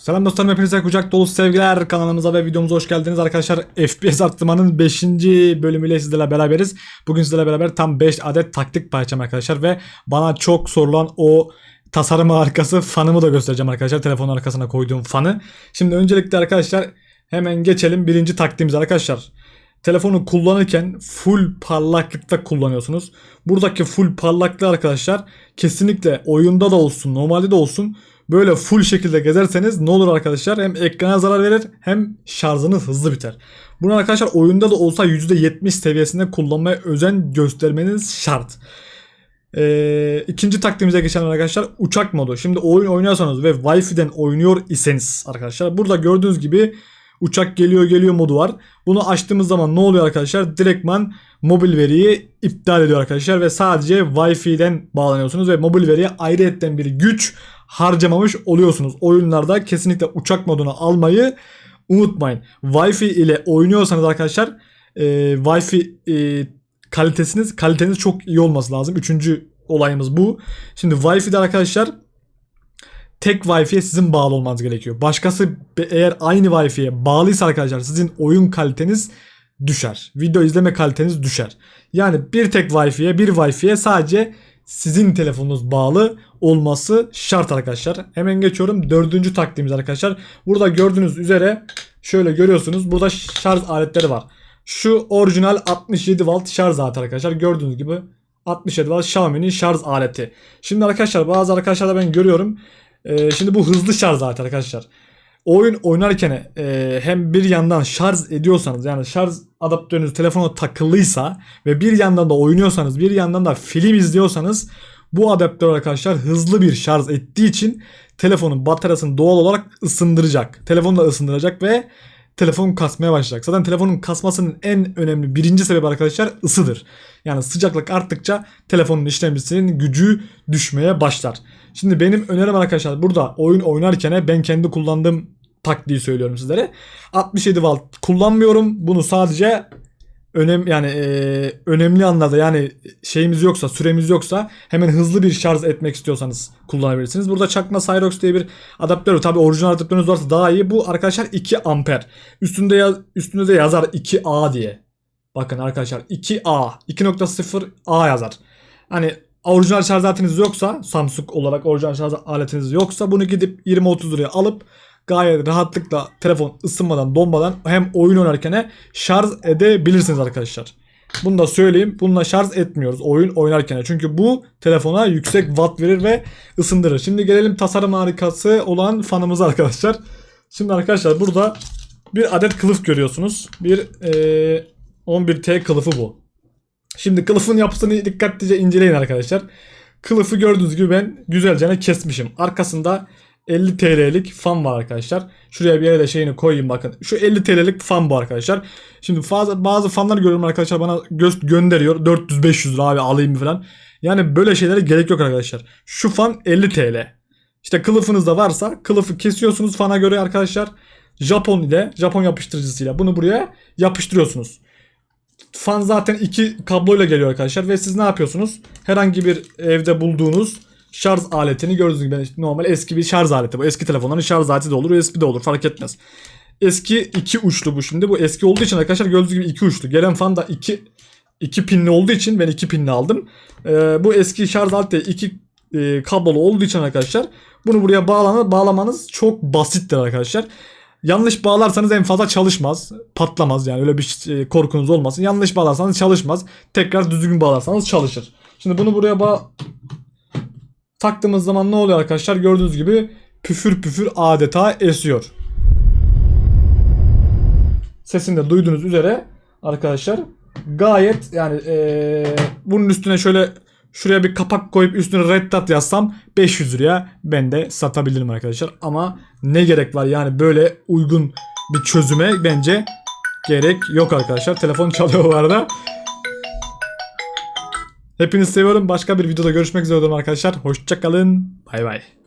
Selam dostlarım hepinize kucak dolu sevgiler. Kanalımıza ve videomuza hoş geldiniz. Arkadaşlar FPS arttırmanın 5. bölümüyle sizlerle beraberiz. Bugün sizlerle beraber tam 5 adet taktik paylaşacağım arkadaşlar ve bana çok sorulan o tasarım harikası fanımı da göstereceğim arkadaşlar. Telefonun arkasına koyduğum fanı. Şimdi öncelikle arkadaşlar hemen geçelim birinci taktiğimiz arkadaşlar. Telefonu kullanırken full parlaklıkta kullanıyorsunuz. Buradaki full parlaklığı arkadaşlar kesinlikle oyunda da olsun normalde de olsun böyle full şekilde gezerseniz ne olur arkadaşlar hem ekrana zarar verir hem şarjınız hızlı biter. Bunu arkadaşlar oyunda da olsa %70 seviyesinde kullanmaya özen göstermeniz şart. Ee, ikinci taktiğimize geçelim arkadaşlar uçak modu. Şimdi oyun oynuyorsanız ve Wi-Fi'den oynuyor iseniz arkadaşlar burada gördüğünüz gibi uçak geliyor geliyor modu var. Bunu açtığımız zaman ne oluyor arkadaşlar? Direktman mobil veriyi iptal ediyor arkadaşlar ve sadece Wi-Fi'den bağlanıyorsunuz ve mobil veriye ayrıyetten bir güç harcamamış oluyorsunuz. Oyunlarda kesinlikle uçak modunu almayı unutmayın. Wi-Fi ile oynuyorsanız arkadaşlar e, Wi-Fi e, kalitesiniz kaliteniz çok iyi olması lazım. Üçüncü olayımız bu. Şimdi Wi-Fi'de arkadaşlar tek Wi-Fi'ye sizin bağlı olmanız gerekiyor. Başkası eğer aynı Wi-Fi'ye bağlıysa arkadaşlar sizin oyun kaliteniz düşer. Video izleme kaliteniz düşer. Yani bir tek Wi-Fi'ye bir Wi-Fi'ye sadece sizin telefonunuz bağlı olması şart arkadaşlar. Hemen geçiyorum dördüncü taktiğimiz arkadaşlar. Burada gördüğünüz üzere şöyle görüyorsunuz. Burada şarj aletleri var. Şu orijinal 67 volt şarj aleti arkadaşlar. Gördüğünüz gibi 67 volt Xiaomi'nin şarj aleti. Şimdi arkadaşlar bazı arkadaşlarda ben görüyorum. Ee, şimdi bu hızlı şarj aleti arkadaşlar. Oyun oynarken e, hem bir yandan şarj ediyorsanız yani şarj adaptörünüz telefona takılıysa ve bir yandan da oynuyorsanız bir yandan da film izliyorsanız bu adaptör arkadaşlar hızlı bir şarj ettiği için telefonun bataryasını doğal olarak ısındıracak. Telefonu da ısındıracak ve telefon kasmaya başlayacak. Zaten telefonun kasmasının en önemli birinci sebebi arkadaşlar ısıdır. Yani sıcaklık arttıkça telefonun işlemcisinin gücü düşmeye başlar. Şimdi benim önerim arkadaşlar burada oyun oynarken ben kendi kullandığım taktiği söylüyorum sizlere. 67 volt kullanmıyorum. Bunu sadece önem yani e, önemli anlarda yani şeyimiz yoksa süremiz yoksa hemen hızlı bir şarj etmek istiyorsanız kullanabilirsiniz. Burada çakma Cyrox diye bir adaptör tabi orijinal adaptörünüz varsa daha iyi. Bu arkadaşlar 2 amper. Üstünde yaz, üstünde de yazar 2A diye. Bakın arkadaşlar 2A 2.0 A yazar. Hani orijinal şarj aletiniz yoksa Samsung olarak orijinal şarj aletiniz yoksa bunu gidip 20-30 liraya alıp gayet rahatlıkla telefon ısınmadan donmadan hem oyun oynarken şarj edebilirsiniz arkadaşlar. Bunu da söyleyeyim. Bununla şarj etmiyoruz oyun oynarken. Çünkü bu telefona yüksek watt verir ve ısındırır. Şimdi gelelim tasarım harikası olan fanımıza arkadaşlar. Şimdi arkadaşlar burada bir adet kılıf görüyorsunuz. Bir eee, 11T kılıfı bu. Şimdi kılıfın yapısını dikkatlice inceleyin arkadaşlar. Kılıfı gördüğünüz gibi ben güzelce kesmişim. Arkasında 50 TL'lik fan var arkadaşlar. Şuraya bir yere de şeyini koyayım bakın. Şu 50 TL'lik fan bu arkadaşlar. Şimdi fazla, bazı fanlar görüyorum arkadaşlar bana göz gönderiyor. 400-500 lira abi alayım falan. Yani böyle şeylere gerek yok arkadaşlar. Şu fan 50 TL. İşte kılıfınız da varsa kılıfı kesiyorsunuz fana göre arkadaşlar. Japon ile Japon yapıştırıcısıyla bunu buraya yapıştırıyorsunuz. Fan zaten iki kabloyla geliyor arkadaşlar ve siz ne yapıyorsunuz? Herhangi bir evde bulduğunuz şarj aletini gördüğünüz gibi işte normal eski bir şarj aleti bu. Eski telefonların şarj aleti de olur, USB de olur fark etmez. Eski iki uçlu bu şimdi. Bu eski olduğu için arkadaşlar gördüğünüz gibi iki uçlu. Gelen fan da iki iki pinli olduğu için ben iki pinli aldım. Ee, bu eski şarj aleti iki e, kablolu olduğu için arkadaşlar bunu buraya bağlama, bağlamanız çok basittir arkadaşlar. Yanlış bağlarsanız en fazla çalışmaz. Patlamaz yani öyle bir e, korkunuz olmasın. Yanlış bağlarsanız çalışmaz. Tekrar düzgün bağlarsanız çalışır. Şimdi bunu buraya bağ taktığımız zaman ne oluyor arkadaşlar? Gördüğünüz gibi püfür püfür adeta esiyor. Sesini de duyduğunuz üzere arkadaşlar gayet yani eee, bunun üstüne şöyle şuraya bir kapak koyup üstüne red dot yazsam 500 liraya ben de satabilirim arkadaşlar. Ama ne gerek var yani böyle uygun bir çözüme bence gerek yok arkadaşlar. Telefon çalıyor bu arada. Hepinizi seviyorum. Başka bir videoda görüşmek üzere arkadaşlar. Hoşçakalın. Bay bay.